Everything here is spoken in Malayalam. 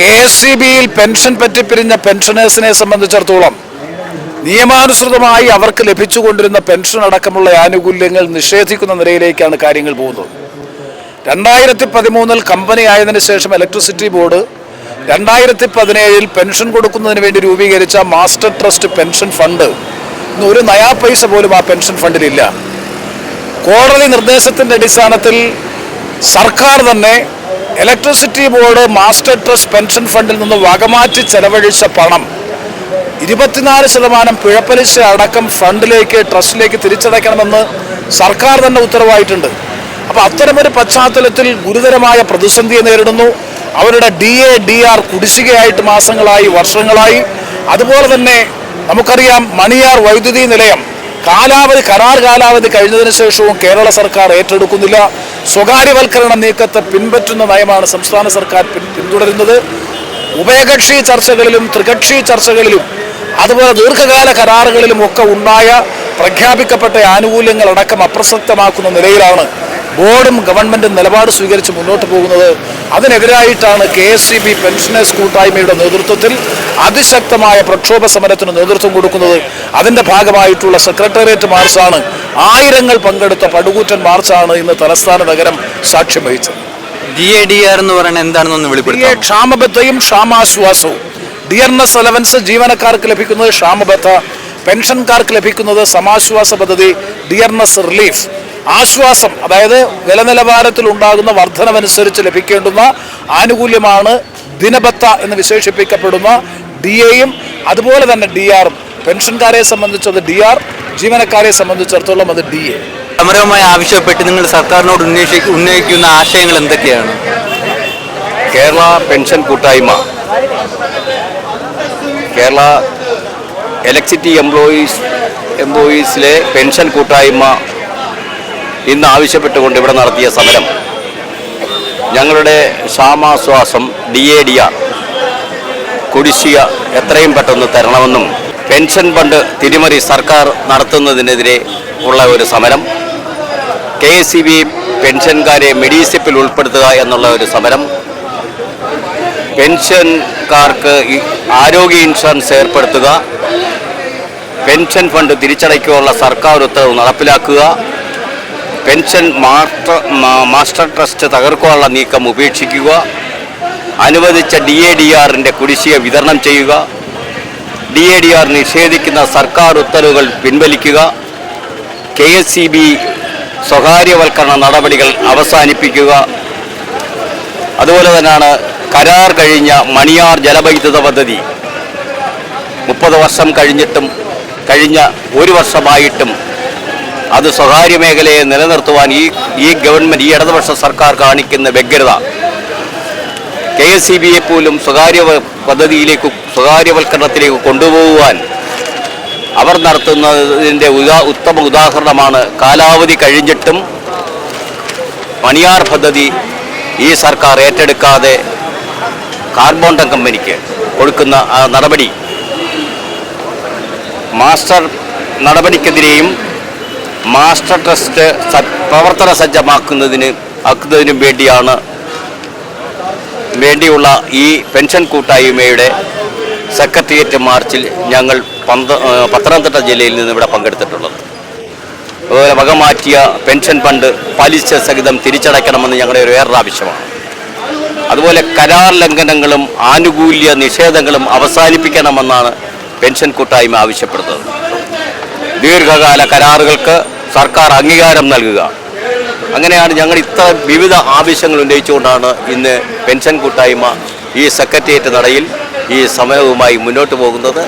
കെ എസ് സി ബിയിൽ പെൻഷൻ പറ്റിപ്പിരിഞ്ഞ പെൻഷനേഴ്സിനെ സംബന്ധിച്ചിടത്തോളം നിയമാനുസൃതമായി അവർക്ക് ലഭിച്ചുകൊണ്ടിരുന്ന പെൻഷൻ അടക്കമുള്ള ആനുകൂല്യങ്ങൾ നിഷേധിക്കുന്ന നിലയിലേക്കാണ് കാര്യങ്ങൾ പോകുന്നത്. രണ്ടായിരത്തി പതിമൂന്നിൽ കമ്പനി ആയതിനു ശേഷം ഇലക്ട്രിസിറ്റി ബോർഡ് രണ്ടായിരത്തി പതിനേഴിൽ പെൻഷൻ കൊടുക്കുന്നതിന് വേണ്ടി രൂപീകരിച്ച മാസ്റ്റർ ട്രസ്റ്റ് പെൻഷൻ ഫണ്ട് ഇന്ന് ഒരു നയാ പൈസ പോലും ആ പെൻഷൻ ഫണ്ടിലില്ല. കോടതി നിർദ്ദേശത്തിന്റെ അടിസ്ഥാനത്തിൽ സർക്കാർ തന്നെ electricity board master trust pension ഫണ്ടിൽ നിന്ന് വകമാറ്റി ചെലവഴിച്ച പണം. ഇരുപത്തിനാല് ശതമാനം പിഴപ്പലിശ അടക്കം ഫണ്ടിലേക്ക് ട്രസ്റ്റിലേക്ക് തിരിച്ചടയ്ക്കണമെന്ന് സർക്കാർ തന്നെ ഉത്തരവായിട്ടുണ്ട്. അപ്പോൾ അത്തരമൊരു പശ്ചാത്തലത്തിൽ ഗുരുതരമായ പ്രതിസന്ധിയെ നേരിടുന്നു. അവരുടെ ഡി എ ഡി ആർ കുടിശ്ശികയായിട്ട് മാസങ്ങളായി വർഷങ്ങളായി. അതുപോലെ തന്നെ നമുക്കറിയാം മണിയാർ വൈദ്യുതി നിലയം കാലാവധി കരാർ കാലാവധി കഴിഞ്ഞതിന് ശേഷവും കേരള സർക്കാർ ഏറ്റെടുക്കുന്നില്ല. സ്വകാര്യവൽക്കരണ നീക്കത്തെ പിൻപറ്റുന്ന നയമാണ് സംസ്ഥാന സർക്കാർ പിന്തുടരുന്നത്. ഉഭയകക്ഷി ചർച്ചകളിലും ത്രികക്ഷി ചർച്ചകളിലും അതുപോലെ ദീർഘകാല കരാറുകളിലും ഒക്കെ ഉണ്ടായ പ്രഖ്യാപിക്കപ്പെട്ട ആനുകൂല്യങ്ങൾ അടക്കം അപ്രസക്തമാക്കുന്ന നിലയിലാണ് ബോർഡും ഗവൺമെന്റും നിലപാട് സ്വീകരിച്ച് മുന്നോട്ട് പോകുന്നത് അതിനെതിരായിട്ടാണ് K S C B pensioners കൂട്ടായ്മയുടെ നേതൃത്വത്തിൽ അതിശക്തമായ പ്രക്ഷോഭ സമരത്തിന് നേതൃത്വം കൊടുക്കുന്നത്. അതിന്റെ ഭാഗമായിട്ടുള്ള സെക്രട്ടേറിയറ്റ് മാർച്ചാണ്. ആയിരങ്ങൾ പങ്കെടുത്ത പടുകൂറ്റൻ മാർച്ചാണ് ഇന്ന് തലസ്ഥാന നഗരം സാക്ഷ്യം വഹിച്ചത്. ഡി എ ഡി ആർ എന്ന് പറയുന്നത് എന്താണെന്നൊന്ന് ഈ ക്ഷാമബത്തയും ക്ഷാമബദ്ധയും ക്ഷാമാശ്വാസവും. ഡിയർനെസ് അലവൻസ് ജീവനക്കാർക്ക് ലഭിക്കുന്നത് ക്ഷാമബദ്ധ. പെൻഷൻകാർക്ക് ലഭിക്കുന്നത് സമാശ്വാസ പദ്ധതി. Dearness relief. ആശ്വാസം അതായത് വില നിലവാരത്തിൽ ഉണ്ടാകുന്ന വർധനമനുസരിച്ച് ലഭിക്കേണ്ടുന്ന ആനുകൂല്യമാണ് ദിനബത്ത എന്ന് വിശേഷിപ്പിക്കപ്പെടുന്ന ഡി എയും അതുപോലെ തന്നെ ഡി ആറും പെൻഷൻകാരെ സംബന്ധിച്ചത് ഡി ആർ ജീവനക്കാരെ സംബന്ധിച്ചിടത്തോളം അത് ഡി എ. സമരവുമായി ആവശ്യപ്പെട്ട് നിങ്ങൾ സർക്കാരിനോട് ഉന്നയിച്ച ഉന്നയിക്കുന്ന ആശയങ്ങൾ എന്തൊക്കെയാണ്? കേരള പെൻഷൻ കൂട്ടായ്മ കേരള ഇലക്ട്രിസിറ്റി എംപ്ലോയീസ് എംപ്ലോയീസിലെ പെൻഷൻ കൂട്ടായ്മ ഇന്ന് ആവശ്യപ്പെട്ടുകൊണ്ട് ഇവിടെ നടത്തിയ സമരം. ഞങ്ങളുടെ ക്ഷാമാശ്വാസം ഡി എ ഡി ആർ കുടിശ്ശിക എത്രയും പെട്ടെന്ന് തരണമെന്നും പെൻഷൻ ഫണ്ട് തിരിമറി സർക്കാർ നടത്തുന്നതിനെതിരെ ഉള്ള ഒരു സമരം കെ എസ് സി ബി പെൻഷൻകാരെ മെഡീസിപ്പിൽ ഉൾപ്പെടുത്തുക എന്നുള്ള ഒരു സമരം പെൻഷൻകാർക്ക് ആരോഗ്യ ഇൻഷുറൻസ് ഏർപ്പെടുത്തുക പെൻഷൻ ഫണ്ട് തിരിച്ചടയ്ക്കുള്ള സർക്കാർ ഉത്തരവ് നടപ്പിലാക്കുക പെൻഷൻ മാസ്റ്റർ മാസ്റ്റർ ട്രസ്റ്റ് തകർക്കാനുള്ള നീക്കം ഉപേക്ഷിക്കുക. അനുവദിച്ച ഡി എ ഡി ആറിന്റെ കുടിശ്ശിക വിതരണം ചെയ്യുക. ഡി എ ഡി ആർ നിഷേധിക്കുന്ന സർക്കാർ ഉത്തരവുകൾ പിൻവലിക്കുക. കെ എസ് സി ബി സ്വകാര്യവൽക്കരണ നടപടികൾ അവസാനിപ്പിക്കുക. അതുപോലെ തന്നെയാണ് കരാർ കഴിഞ്ഞ മണിയാർ ജലവൈദ്യുത പദ്ധതി. മുപ്പത് വർഷം കഴിഞ്ഞിട്ടും കഴിഞ്ഞ ഒരു വർഷമായിട്ടും അത് സ്വകാര്യ മേഖലയെ നിലനിർത്തുവാൻ ഈ ഈ ഗവൺമെന്റ് ഈ ഇടതുപക്ഷ സർക്കാർ കാണിക്കുന്ന വ്യഗ്രത. കെ എസ് സി ബിയെ പോലും സ്വകാര്യ പദ്ധതിയിലേക്ക് സ്വകാര്യവൽക്കരണത്തിലേക്ക് കൊണ്ടുപോകുവാൻ അവർ നടത്തുന്നതിന്റെ ഉദാ ഉത്തമ ഉദാഹരണമാണ് കാലാവധി കഴിഞ്ഞിട്ടും മണിയാർ പദ്ധതി ഈ സർക്കാർ ഏറ്റെടുക്കാതെ കാർബോണ്ടം കമ്പനിക്ക് കൊടുക്കുന്ന നടപടി. മാസ്റ്റർ നടപടിക്കെതിരെയും മാസ്റ്റർ ട്രസ്റ്റ് പ്രവർത്തന സജ്ജമാക്കുന്നതിന് ആക്കുന്നതിനും വേണ്ടിയാണ് വേണ്ടിയുള്ള ഈ പെൻഷൻ കൂട്ടായ്മയുടെ സെക്രട്ടേറിയറ്റ് മാർച്ചിൽ ഞങ്ങൾ പന്ത പത്തനംതിട്ട ജില്ലയിൽ നിന്ന് ഇവിടെ പങ്കെടുത്തിട്ടുള്ളത്. അതുപോലെ വകമാറ്റിയ പെൻഷൻ ഫണ്ട് പലിശ സഹിതം തിരിച്ചടയ്ക്കണമെന്ന് ഞങ്ങളുടെ ഒരു വേറൊരു ആവശ്യമാണ്. അതുപോലെ കരാർ ലംഘനങ്ങളും ആനുകൂല്യ നിഷേധങ്ങളും അവസാനിപ്പിക്കണമെന്നാണ് പെൻഷൻ കൂട്ടായ്മ ആവശ്യപ്പെടുന്നത്. ദീർഘകാല കരാറുകൾക്ക് സർക്കാർ അംഗീകാരം നൽകുക. അങ്ങനെയാണ് ഞങ്ങൾ ഇത്ര വിവിധ ആവശ്യങ്ങൾ ഉന്നയിച്ചുകൊണ്ടാണ് ഇന്ന് പെൻഷൻ കൂട്ടായ്മ ഈ സെക്രട്ടേറിയറ്റ് നടയിൽ ഈ സമയവുമായി മുന്നോട്ട് പോകുന്നത്.